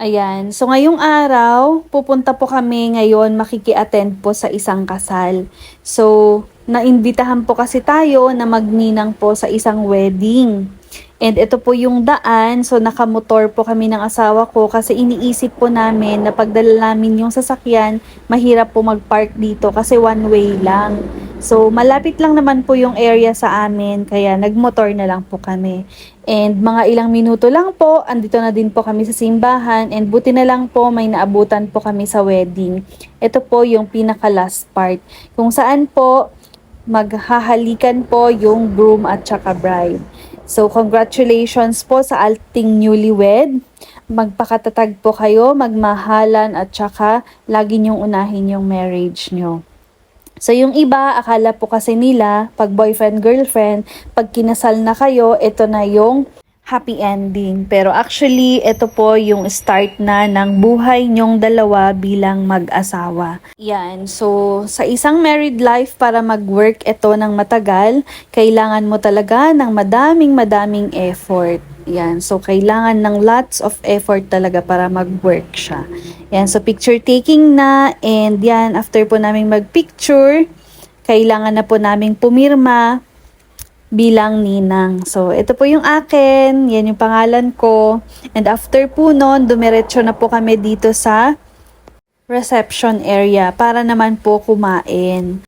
Ayan. So, ngayong araw, pupunta po kami ngayon makiki-attend po sa isang kasal. So, naimbitahan po kasi tayo na magninang po sa isang wedding. And ito po yung daan. So, nakamotor po kami ng asawa ko kasi iniisip po namin na pagdala namin yung sasakyan, mahirap po mag-park dito kasi one way lang. So, malapit lang naman po yung area sa amin, kaya nagmotor na lang po kami. And mga ilang minuto lang po, andito na din po kami sa simbahan and buti na lang po may naabutan po kami sa wedding. Ito po yung pinaka last part. Kung saan po maghahalikan po yung groom at saka bride. So congratulations po sa alting newlywed. Magpakatatag po kayo, magmahalan at saka lagi niyong unahin yung marriage nyo. So yung iba, akala po kasi nila, pag boyfriend, girlfriend, pag kinasal na kayo, ito na yung happy ending. Pero actually, ito po yung start na ng buhay nyong dalawa bilang mag-asawa. Yan. So, sa isang married life, para mag-work ito ng matagal, kailangan mo talaga ng madaming madaming effort. Yan. So, kailangan ng lots of effort talaga para mag-work siya. Yan. So, picture taking na. And yan, after po namin mag-picture, kailangan na po naming pumirma bilang ninang. So, ito po yung akin. Yan yung pangalan ko. And after po nun, dumiretso na po kami dito sa reception area para naman po kumain.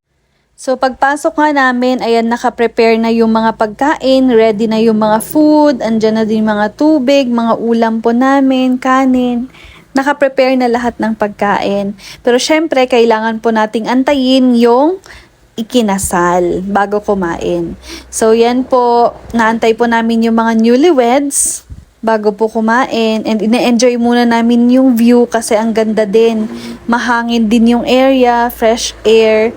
So, pagpasok nga namin, ayan, naka-prepare na yung mga pagkain, ready na yung mga food, andyan na din mga tubig, mga ulam po namin, kanin. Naka-prepare na lahat ng pagkain. Pero syempre, kailangan po nating antayin yung ikinasal bago kumain. So, yan po, naantay po namin yung mga newlyweds bago po kumain and ine-enjoy muna namin yung view kasi ang ganda din. Mahangin din yung area, fresh air.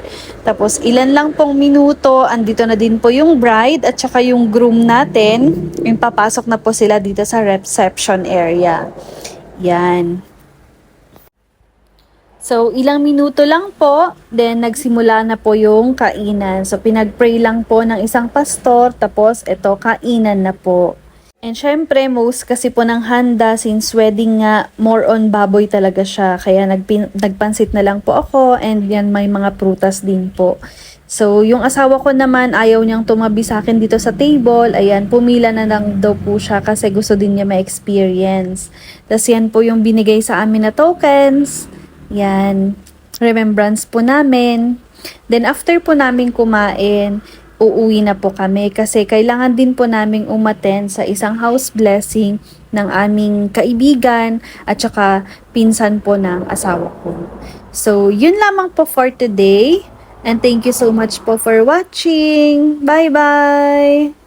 Tapos ilan lang pong minuto, andito na din po yung bride at saka yung groom natin. Yung papasok na po sila dito sa reception area. Yan. So, ilang minuto lang po, then nagsimula na po yung kainan. So, pinag-pray lang po ng isang pastor, tapos ito, kainan na po. And syempre, most kasi po ng handa, since wedding nga, more on baboy talaga siya. Kaya nagpin- nagpansit na lang po ako, and yan may mga prutas din po. So, yung asawa ko naman, ayaw niyang tumabi sa akin dito sa table. Ayan, pumila na lang daw po siya kasi gusto din niya ma-experience. Tapos yan po yung binigay sa amin na tokens. Yan. Remembrance po namin. Then after po namin kumain, uuwi na po kami kasi kailangan din po naming umaten sa isang house blessing ng aming kaibigan at saka pinsan po ng asawa ko. So, yun lamang po for today. And thank you so much po for watching. Bye-bye!